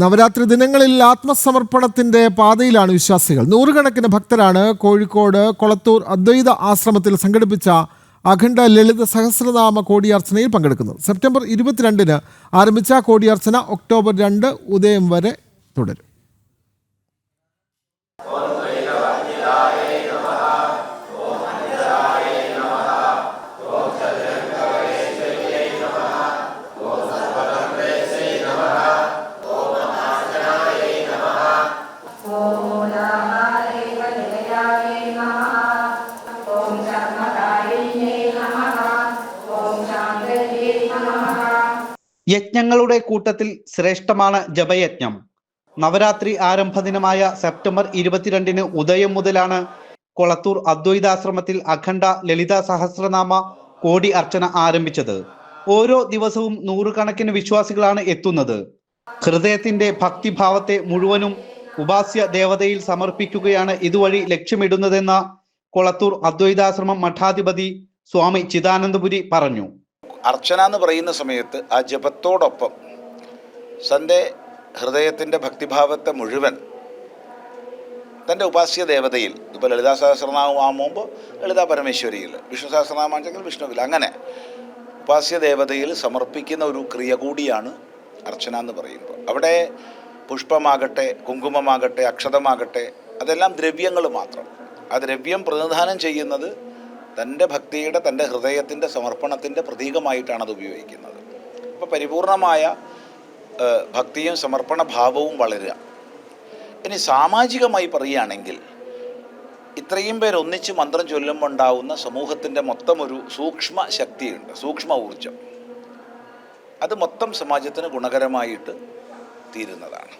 നവരാത്രി ദിനങ്ങളിൽ ആത്മസമർപ്പണത്തിന്റെ പാതയിലാണ് വിശ്വാസികൾ. നൂറുകണക്കിന് ഭക്തരാണ് കോഴിക്കോട് കൊളത്തൂർ അദ്വൈത ആശ്രമത്തിൽ സംഘടിപ്പിച്ച അഖണ്ഡ ലളിത സഹസ്രനാമ കോടിയാർച്ചനയിൽ പങ്കെടുക്കുന്നത്. സെപ്റ്റംബർ ഇരുപത്തിരണ്ടിന് ആരംഭിച്ച കോടിയാർച്ചന ഒക്ടോബർ രണ്ട് ഉദയം വരെ തുടരും. യജ്ഞങ്ങളുടെ കൂട്ടത്തിൽ ശ്രേഷ്ഠമാണ് ജപയജ്ഞം. നവരാത്രി ആരംഭ ദിനമായ സെപ്റ്റംബർ ഇരുപത്തിരണ്ടിന് ഉദയം മുതലാണ് കൊളത്തൂർ അദ്വൈതാശ്രമത്തിൽ അഖണ്ഡ ലളിത സഹസ്രനാമ കോടി അർച്ചന ആരംഭിച്ചത്. ഓരോ ദിവസവും നൂറുകണക്കിന് വിശ്വാസികളാണ് എത്തുന്നത്. ഹൃദയത്തിന്റെ ഭക്തിഭാവത്തെ മുഴുവനും ഉപാസ്യ ദേവതയിൽ സമർപ്പിക്കുകയാണ് ഇതുവഴി ലക്ഷ്യമിടുന്നതെന്ന കൊളത്തൂർ അദ്വൈതാശ്രമം മഠാധിപതി സ്വാമി ചിദാനന്ദപുരി പറഞ്ഞു. അർച്ചന എന്ന് പറയുന്ന സമയത്ത് ആ ജപത്തോടൊപ്പം തന്റെ ഹൃദയത്തിന്റെ ഭക്തിഭാവത്തെ മുഴുവൻ തന്റെ ഉപാസ്യ ദേവതയിൽ ഇപ്പോൾ ലളിതാ സഹസ്രനാമമാകുമ്പോൾ ലളിതാ പരമേശ്വരിയിൽ വിഷ്ണു സഹസ്രനാമാണെങ്കിൽ വിഷ്ണുവിൽ അങ്ങനെ ഉപാസ്യ ദേവതയിൽ സമർപ്പിക്കുന്ന ഒരു ക്രിയ കൂടിയാണ് അർച്ചന എന്ന് പറയുമ്പോൾ അവിടെ പുഷ്പമാകട്ടെ കുങ്കുമമാകട്ടെ അക്ഷതമാകട്ടെ അതെല്ലാം ദ്രവ്യങ്ങൾ മാത്രം. ആ ദ്രവ്യം പ്രതിനിധാനം ചെയ്യുന്നത് തന്റെ ഭക്തിയുടെ തന്റെ ഹൃദയത്തിന്റെ സമർപ്പണത്തിന്റെ പ്രതീകമായിട്ടാണ് അത് ഉപയോഗിക്കുന്നത്. അപ്പോൾ പരിപൂർണമായ ഭക്തിയും സമർപ്പണ ഭാവവും വളരുക. ഇനി സാമാജികമായി പറയുകയാണെങ്കിൽ ഇത്രയും പേർ ഒന്നിച്ച് മന്ത്രം ചൊല്ലുമ്പോൾ ഉണ്ടാവുന്ന സമൂഹത്തിന്റെ മൊത്തം ഒരു സൂക്ഷ്മ ശക്തിയുണ്ട് സൂക്ഷ്മ ഊർജം അത് മൊത്തം സമാജത്തിന് ഗുണകരമായിട്ട് തീരുന്നതാണ്.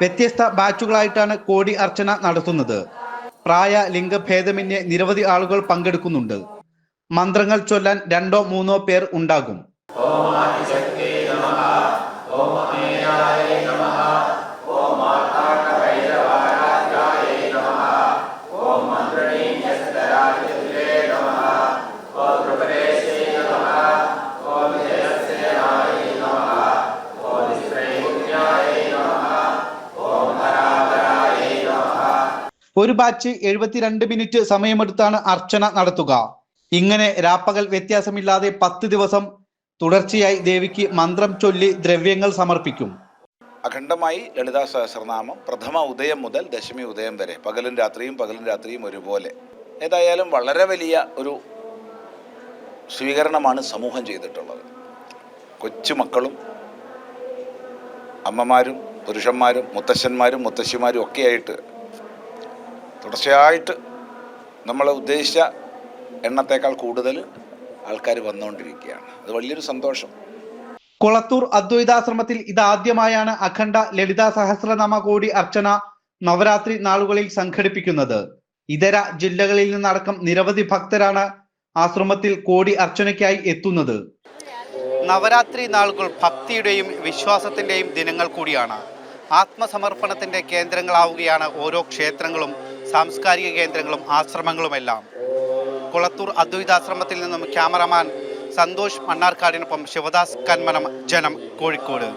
വ്യത്യസ്ത ബാച്ചുകളായിട്ടാണ് കോടി അർച്ചന നടത്തുന്നത്. പ്രായ ലിംഗഭേദമന്യേ നിരവധി ആളുകൾ പങ്കെടുക്കുന്നുണ്ട്. മന്ത്രങ്ങൾ ചൊല്ലാൻ രണ്ടോ മൂന്നോ പേർ ഉണ്ടാകും. ഒരു ബാച്ച് എഴുപത്തിരണ്ട് മിനിറ്റ് സമയമെടുത്താണ് അർച്ചന നടത്തുക. ഇങ്ങനെ രാപ്പകൽ വ്യത്യാസമില്ലാതെ പത്ത് ദിവസം തുടർച്ചയായി ദേവിക്ക് മന്ത്രം ചൊല്ലി ദ്രവ്യങ്ങൾ സമർപ്പിക്കും. അഖണ്ഡമായി ലളിതാ സഹസ്രനാമം പ്രഥമ ഉദയം മുതൽ ദശമി ഉദയം വരെ പകലും രാത്രിയും പകലും രാത്രിയും ഒരുപോലെ. ഏതായാലും വളരെ വലിയ ഒരു സ്വീകരണമാണ് സമൂഹം ചെയ്തിട്ടുള്ളത്. കൊച്ചുമക്കളും അമ്മമാരും പുരുഷന്മാരും മുത്തശ്ശന്മാരും മുത്തശ്ശിമാരും ഒക്കെയായിട്ട് തുടർച്ചയായിട്ട് നമ്മൾ ഉദ്ദേശിച്ച എണ്ണത്തേക്കാൾ കൂടുതൽ ആൾക്കാർ വന്നുകൊണ്ടിരിക്കുകയാണ്. അത് വലിയൊരു സന്തോഷം. കൊളത്തൂർ അദ്വൈതാശ്രമത്തിൽ ഇതാദ്യമായാണ് അഖണ്ഡ ലളിത സഹസ്രനാമ കോടി അർച്ചന നവരാത്രി നാളുകളിൽ സംഘടിപ്പിക്കുന്നത്. ഇതര ജില്ലകളിൽ നിന്നടക്കം നിരവധി ഭക്തരാണ് ആശ്രമത്തിൽ കോടി അർച്ചനയ്ക്കായി എത്തുന്നത്. നവരാത്രി നാളുകൾ ഭക്തിയുടെയും വിശ്വാസത്തിന്റെയും ദിനങ്ങൾ കൂടിയാണ്. ആത്മസമർപ്പണത്തിന്റെ കേന്ദ്രങ്ങളാവുകയാണ് ഓരോ ക്ഷേത്രങ്ങളും സാംസ്കാരിക കേന്ദ്രങ്ങളും ആശ്രമങ്ങളുമെല്ലാം. കുളത്തൂർ അദ്വൈതാശ്രമത്തിൽ നിന്നും ക്യാമറമാൻ സന്തോഷ് മണ്ണാർക്കാടിനൊപ്പം ശിവദാസ് കന്മനം ജനം കോഴിക്കോട്.